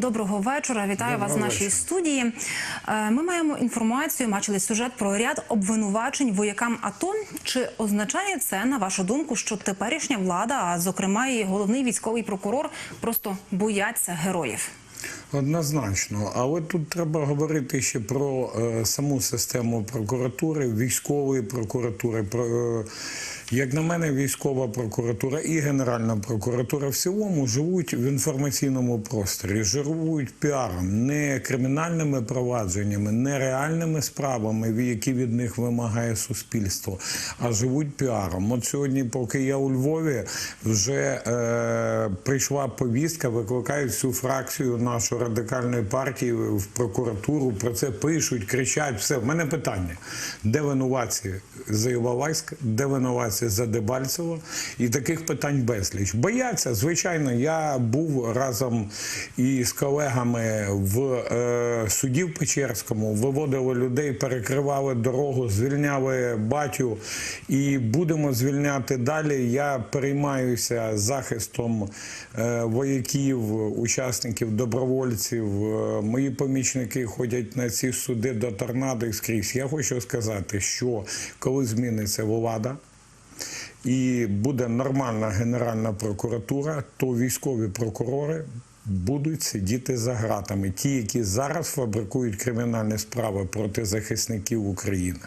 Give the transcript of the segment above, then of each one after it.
Доброго вечора. Вітаю Доброго вас в нашій вечора. студії. Е, Ми маємо інформацію, бачили сюжет про ряд обвинувачень воякам АТО. Чи означає це, на вашу думку, що теперішня влада, а зокрема і головний військовий прокурор, просто бояться героїв? Однозначно, але тут треба говорити ще про е, саму систему прокуратури, військової прокуратури. Про, е, як на мене, військова прокуратура і Генеральна прокуратура в цілому живуть в інформаційному просторі, живуть піаром, не кримінальними провадженнями, не реальними справами, які від них вимагає суспільство, а живуть піаром. От сьогодні, поки я у Львові, вже е, прийшла повістка, викликають всю фракцію нашої радикальної партії в прокуратуру. Про це пишуть, кричать. Все, в мене питання: де винуватці за Іловайськ, де винуватці за Дебальцево? І таких питань безліч. Бояться, звичайно, я був разом із колегами в е, суді в Печерському, виводили людей, перекривали дорогу, звільняли батю і будемо звільняти далі. Я переймаюся захистом е, вояків, учасників, добровольців. Е, Мої помічники ходять на ці суди до торнадо і скрізь. Я хочу сказати, що коли зміниться влада. І буде нормальна Генеральна прокуратура, то військові прокурори будуть сидіти за ґратами. Ті, які зараз фабрикують кримінальні справи проти захисників України.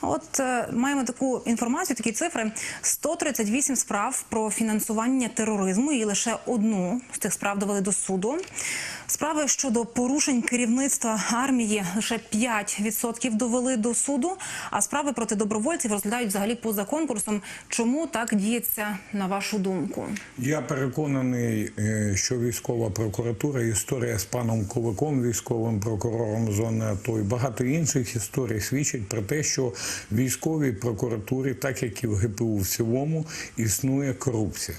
От е, маємо таку інформацію, такі цифри: 138 справ про фінансування тероризму, і лише одну з цих справ довели до суду. Справи щодо порушень керівництва армії лише 5% довели до суду. А справи проти добровольців розглядають взагалі поза конкурсом. Чому так діється на вашу думку? Я переконаний, е, що військова прокуратура, історія з паном Куликом, військовим прокурором зони АТО і багато інших історій свідчать про те, що військовій прокуратурі, так як і в ГПУ в цілому, існує корупція.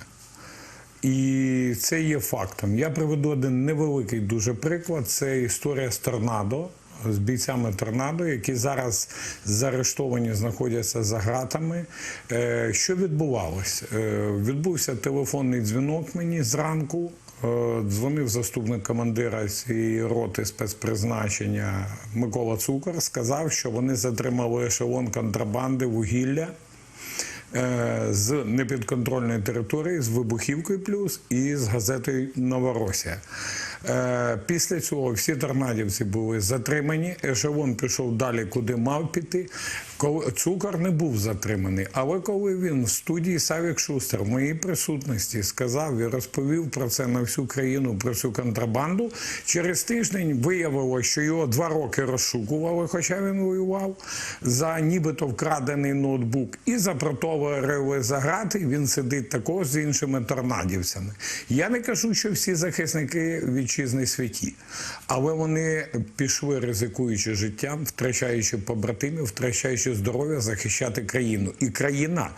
І це є фактом. Я приведу один невеликий дуже приклад. Це історія з торнадо. З бійцями торнадо, які зараз заарештовані, знаходяться за ґратами. Е, Що відбувалося? Е, Відбувся телефонний дзвінок мені зранку. Е, Дзвонив заступник командира цієї роти спецпризначення Микола Цукор. Сказав, що вони затримали ешелон контрабанди вугілля з непідконтрольної території, з вибухівкою плюс і з газетою Новоросія. Е, Після цього всі торнадівці були затримані. Ешелон пішов далі, куди мав піти. Цукор не був затриманий. Але коли він в студії Савік Шустер в моїй присутності сказав і розповів про це на всю країну, про цю контрабанду, через тиждень виявилося, що його два роки розшукували, хоча він воював за нібито вкрадений ноутбук, і запротовували за грати. Він сидить також з іншими торнадівцями. Я не кажу, що всі захисники вітчизни святі, але вони пішли, ризикуючи життям, втрачаючи побратимів, втрачаючи здоров'я, захищати країну. І країна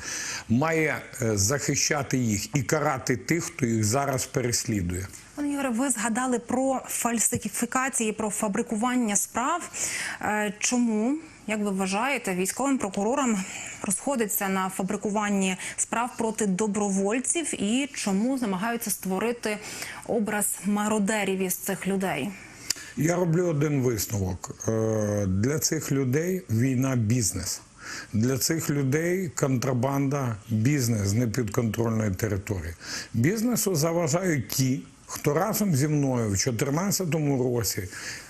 має е, захищати їх і карати тих, хто їх зараз переслідує. Пане Ігоре, ви згадали про фальсифікації, про фабрикування справ. Е, Чому, як ви вважаєте, військовим прокурорам розходиться на фабрикуванні справ проти добровольців і чому намагаються створити образ мародерів із цих людей? Я роблю один висновок. Е, Для цих людей війна бізнес. Для цих людей контрабанда бізнес непідконтрольної території. Бізнесу заважають ті, хто разом зі мною в 2014 році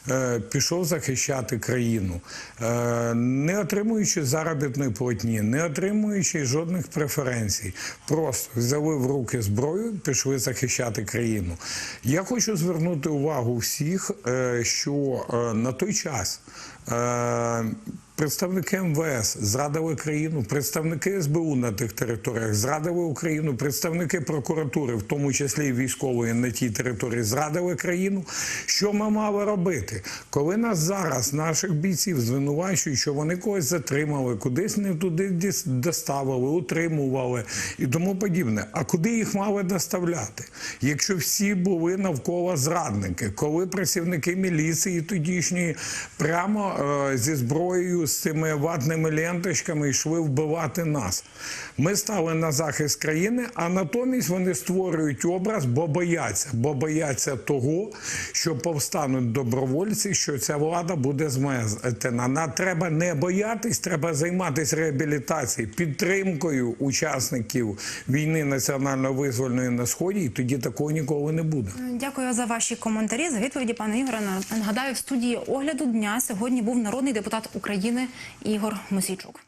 е, пішов захищати країну, е, не отримуючи заробітної платні, не отримуючи жодних преференцій, просто взяли в руки зброю, пішли захищати країну. Я хочу звернути увагу всіх, е, що е, на той час. е, Представники МВС зрадили країну, представники СБУ на тих територіях зрадили Україну, представники прокуратури, в тому числі і військової на тій території, зрадили країну. Що ми мали робити? Коли нас зараз, наших бійців, звинувачують, що вони когось затримали, кудись не туди доставили, утримували і тому подібне. А куди їх мали доставляти? Якщо всі були навколо зрадники, коли працівники міліції тодішньої прямо е, зі зброєю з цими ватними ленточками йшли вбивати нас. Ми стали на захист країни, а натомість вони створюють образ, бо бояться, бо бояться того, що повстануть добровольці, що ця влада буде зметена. На треба не боятись, треба займатися реабілітацією, підтримкою учасників війни національно-визвольної на сході, і тоді такого ніколи не буде. Дякую за ваші коментарі. За відповіді, пане Ігоре. Нагадаю, в студії огляду дня сьогодні був народний депутат України Ігор Мосійчук.